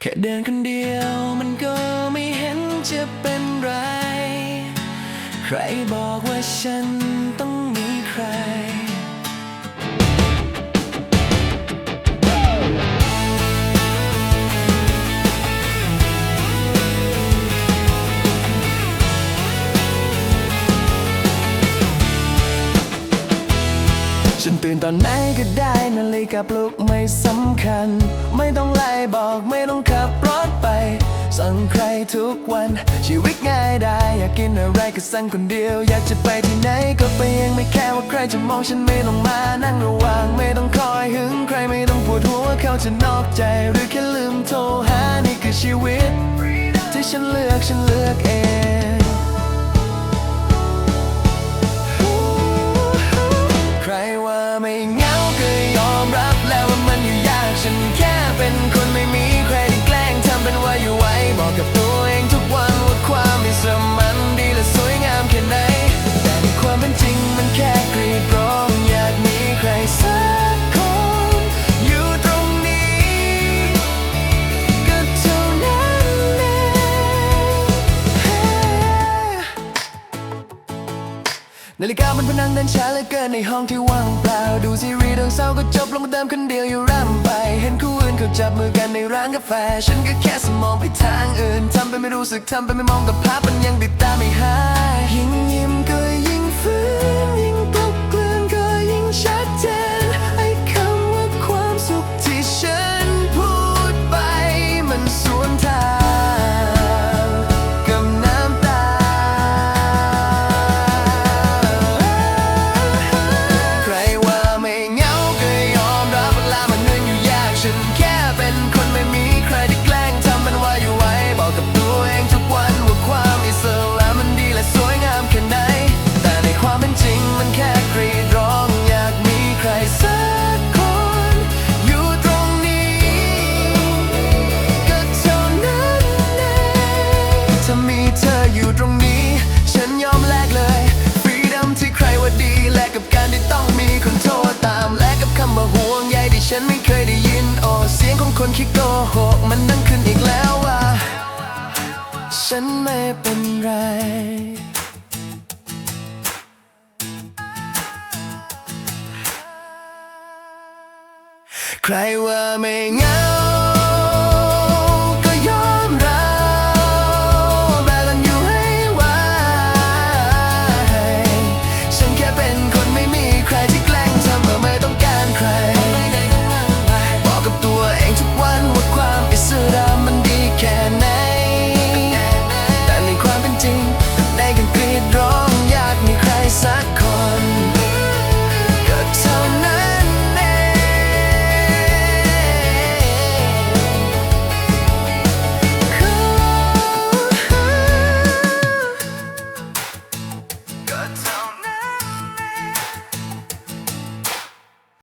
แค่เดินคนเดียวมันก็ไม่เห็นจะเป็นไร ใครบอกว่าฉันต้องมีใคร ฉันตื่นตอนไหนก็ได้นาฬิกาปลุกไม่สำคัญ ไม่ต้องไล่บอกไม่ต้องขับรถไป สั่งใครทุกวันชีวิตง่ายได้ อยากกินอะไรก็สั่งคนเดียว อยากจะไปที่ไหนก็ไปเองไม่แค่ว่าใครจะมองฉันไม่ต้องมานั่งระวังไม่ต้องคอยหึงใครไม่ต้องปวดหัวว่าเขาจะนอกใจ หรือแค่ลืมโทรหานี่คือชีวิต ที่ฉันเลือกฉันเลือกเอง นาฬิกามันพนังเดินช้าเหลือเกินในห้องที่ว่างเปล่า ดูซีรีส์เรื่องเศร้าก็จบลงเดิมคนเดียวอยู่ร่ำไป เห็นคู่อื่นเขาจับมือกันในร้านกาแฟ ฉันก็แค่สมองไปทางอื่น ทำไปไม่รู้สึกทำไปไม่มองแต่ภาพมันยังติดตาไม่หายยิ่งยิ้ม คิดโกหกมันนั่งขึ้นอีกแล้วว่า ฉันไม่เป็นไรใครว่าไม่งา